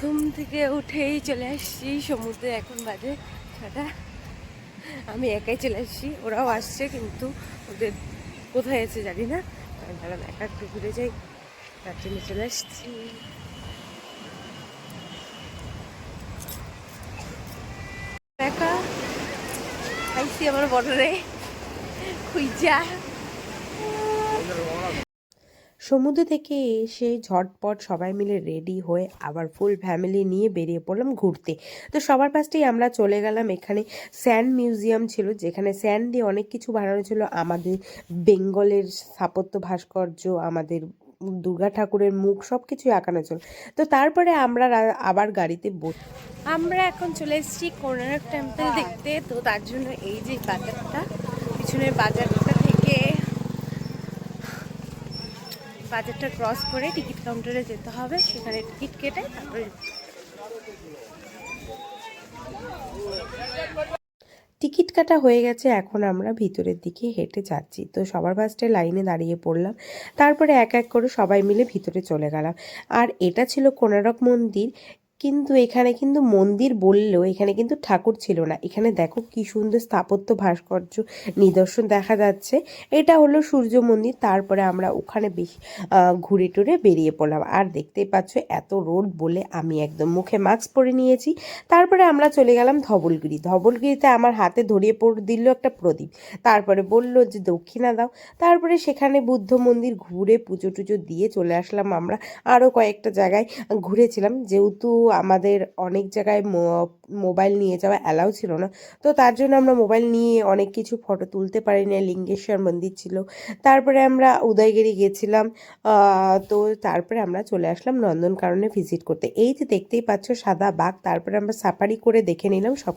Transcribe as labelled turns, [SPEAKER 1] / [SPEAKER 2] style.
[SPEAKER 1] ঘুম থেকে উঠেই চলে আসছি, সমুদ্রে এখন বাজে ছটা। আমি একাই চলে আসছি, ওরাও আসছে কিন্তু ওদের কোথায় আছে জানি না। ভাবলাম একা একটু ঘুরে যাই তার জন্য চলে আসছি। একা? খাইছি আমার বড়রে খুঁজা।
[SPEAKER 2] সমুদ্র থেকে এসে ঝটপট সবাই মিলে রেডি হয়ে আবার ফুল ফ্যামিলি নিয়ে বেরিয়ে পড়লাম ঘুরতে। তো সবার ফার্স্টেই আমরা চলে গেলাম এখানে স্যান্ড মিউজিয়াম ছিল যেখানে স্যান্ড দিয়ে অনেক কিছু বানানো ছিল। আমাদের বেঙ্গলের স্থাপত্য ভাস্কর্য আমাদের দুর্গা ঠাকুরের মুখ সব কিছুই আঁকানো ছিল। তো তারপরে আমরা আবার গাড়িতে বস
[SPEAKER 1] আমরা এখন চলে এসেছি কোনারক টেম্পল দেখতে। তো তার জন্য এই যে বাজারটা পিছনের বাজারটা থেকে বাজারটা ক্রস করে টিকিট কাউন্টারে যেতে হবে, সেখানে টিকিট কেটে তারপরে
[SPEAKER 2] টিকিট কাটা হয়ে গেছে, এখন আমরা ভিতরের দিকে হেঁটে যাচ্ছি। তো সবার ফার্স্টে লাইনে দাঁড়িয়ে পড়লাম, তারপরে এক এক করে সবাই মিলে ভিতরে চলে গেলাম। আর এটা ছিল কোনারক মন্দির কিন্তু এখানে কিন্তু মন্দির বললেও এখানে কিন্তু ঠাকুর ছিল না। এখানে দেখো কি সুন্দর স্থাপত্য ভাস্কর্য নিদর্শন দেখা যাচ্ছে। এটা হলো সূর্য মন্দির, তারপরে আমরা ওখানে বেশি ঘুরে টুরে বেরিয়ে পড়লাম। আর দেখতেই পাচ্ছ এত রোড বলে আমি একদম মুখে মাস্ক পরে নিয়েছি। তারপরে আমরা চলে গেলাম ধবলগিরি। ধবলগিরিতে আমার হাতে ধরিয়ে পড়, দিল একটা প্রদীপ। তারপরে বলল যে, দক্ষিণা দাও। তারপরে সেখানে বুদ্ধ মন্দির ঘুরে পুজো টুজো দিয়ে চলে আসলাম আমরা। আরও কয়েকটা জায়গায় ঘুরেছিলাম। যেহেতু আমাদের অনেক জায়গায় মোবাইল নিয়ে যাওয়া অ্যালাউ ছিল না। তো তার জন্য আমরা মোবাইল নিয়ে অনেক কিছু ফটো তুলতে পারিনি। লিঙ্গেশ্বর মন্দির ছিল। তারপরে আমরা উদয়গিরি গেছিলাম। তো তারপরে আমরা চলে আসলাম নন্দনকাননে ভিজিট করতে। এই যে দেখতেই পাচ্ছ সাদা বাঘ, তারপরে আমরা সাফারি করে দেখে নিলাম সব